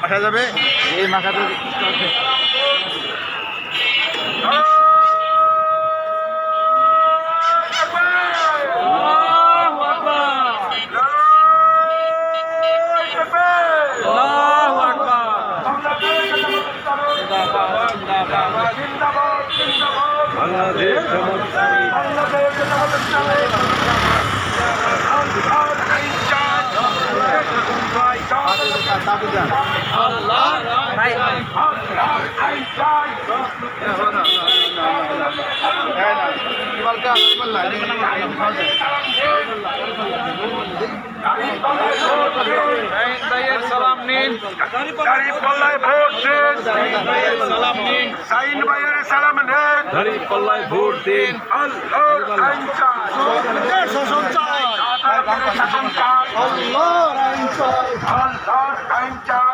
বাসা যাবে এই জিন্দাবাদ জিন্দাবাদ বাংলাদেশ জামাত তাবু দেন আল্লাহ ভাই ভাইয়ের সালাম নিন দাঁড়িপাল্লায় ভোট দিন সালাম নিন সাইন ভাইয়ের সালাম নেন দাড়ি পাল্লায় ভোট দিন শাসন চাই শাসন চাই আল্লাহর আইন চাই আল্লাহর আইন চাই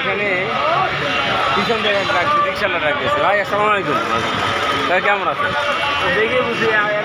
এখানে পিছন থেকে রাখছি রিক্সালা রাখতেছে। ভাই, আসসালামু আলাইকুম। ভাই, কেমন আছে দেখে বুঝি, আর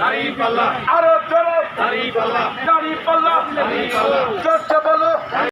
আরও জোরে দাঁড়িয়ে পাল্লা। দাঁড়িয়ে পাল্লা। চর্চা বলো।